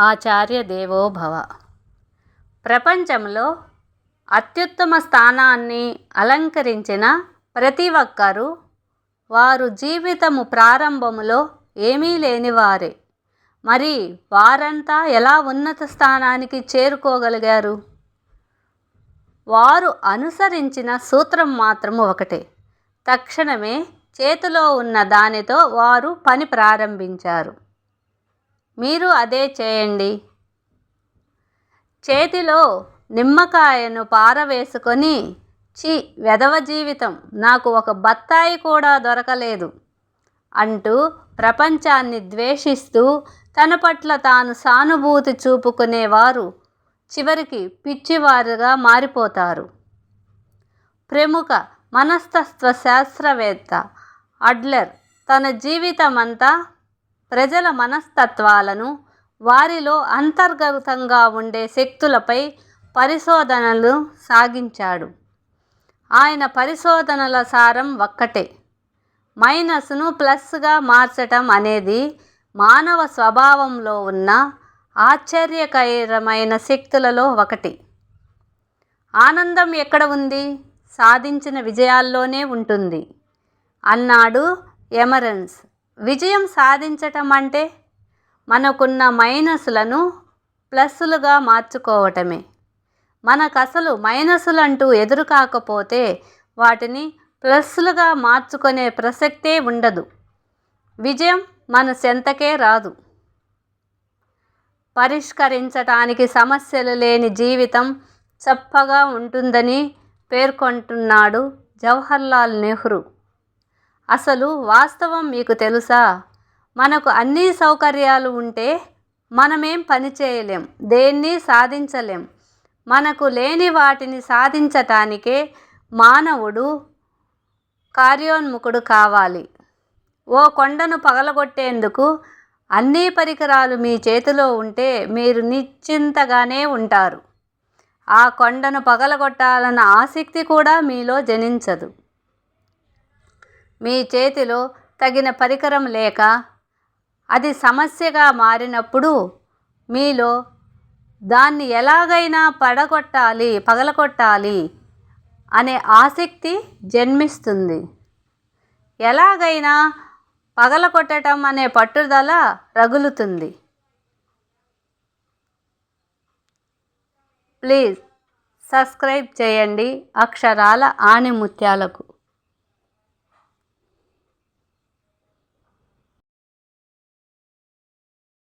ఆచార్య దేవోభవ. ప్రపంచంలో అత్యుత్తమ స్థానాన్ని అలంకరించిన ప్రతి ఒక్కరూ వారు జీవితము ప్రారంభములో ఏమీ లేనివారే మరి వారంతా ఎలా ఉన్నత స్థానానికి చేరుకోగలిగారు? వారు అనుసరించిన సూత్రం మాత్రము ఒకటే. తక్షణమే చేతిలో ఉన్న దానితో వారు పని ప్రారంభించారు. మీరు అదే చేయండి. చేతిలో నిమ్మకాయను పారవేసుకొని చి వెధవ జీవితం నాకు ఒక బత్తాయి కూడా దొరకలేదు అంటూ ప్రపంచాన్ని ద్వేషిస్తూ తన పట్ల తాను సానుభూతి చూపుకునేవారు చివరికి పిచ్చివారుగా మారిపోతారు. ప్రముఖ మనస్తత్వ శాస్త్రవేత్త అడ్లర్ తన జీవితమంతా ప్రజల మనస్తత్వాలను వారిలో అంతర్గతంగా ఉండే శక్తులపై పరిశోధనలు సాగించాడు. ఆయన పరిశోధనల సారం ఒక్కటే. మైనస్ను ప్లస్గా మార్చటం అనేది మానవ స్వభావంలో ఉన్న ఆశ్చర్యకరమైన శక్తులలో ఒకటి. ఆనందం ఎక్కడ ఉంది? సాధించిన విజయాల్లోనే ఉంటుంది. అన్నాడు ఎమరెన్స్. విజయం సాధించటం అంటే మనకున్న మైనస్లను ప్లస్లుగా మార్చుకోవటమే. మనకు అసలు మైనస్లు అంటూ ఎదురు కాకపోతే వాటిని ప్లస్లుగా మార్చుకునే ప్రసక్తే ఉండదు. విజయం మన సెంతకే రాదు. పరిష్కరించటానికి సమస్యలు లేని జీవితం చప్పగా ఉంటుందని పేర్కొంటున్నాడు జవహర్లాల్ నెహ్రూ. అసలు వాస్తవం మీకు తెలుసా? మనకు అన్ని సౌకర్యాలు ఉంటే మనమేం పని చేయలేం దేన్ని సాధించలేం. మనకు లేని వాటిని సాధించటానికే మానవుడు కార్యోన్ముఖుడు కావాలి. ఓ కొండను పగలగొట్టేందుకు అన్ని పరికరాలు మీ చేతిలో ఉంటే మీరు నిశ్చింతగానే ఉంటారు. ఆ కొండను పగలగొట్టాలన్న ఆసక్తి కూడా మీలో జనించదు. మీ చేతిలో తగిన పరికరం లేక అది సమస్యగా మారినప్పుడు మీలో దాన్ని ఎలాగైనా పడగొట్టాలి పగలగొట్టాలి అనే ఆసక్తి జన్మిస్తుంది. ఎలాగైనా పగలగొట్టడం అనే పట్టుదల రగులుతుంది. ప్లీజ్ సబ్స్క్రైబ్ చేయండి అక్షరాల ఆణిముత్యాలకు.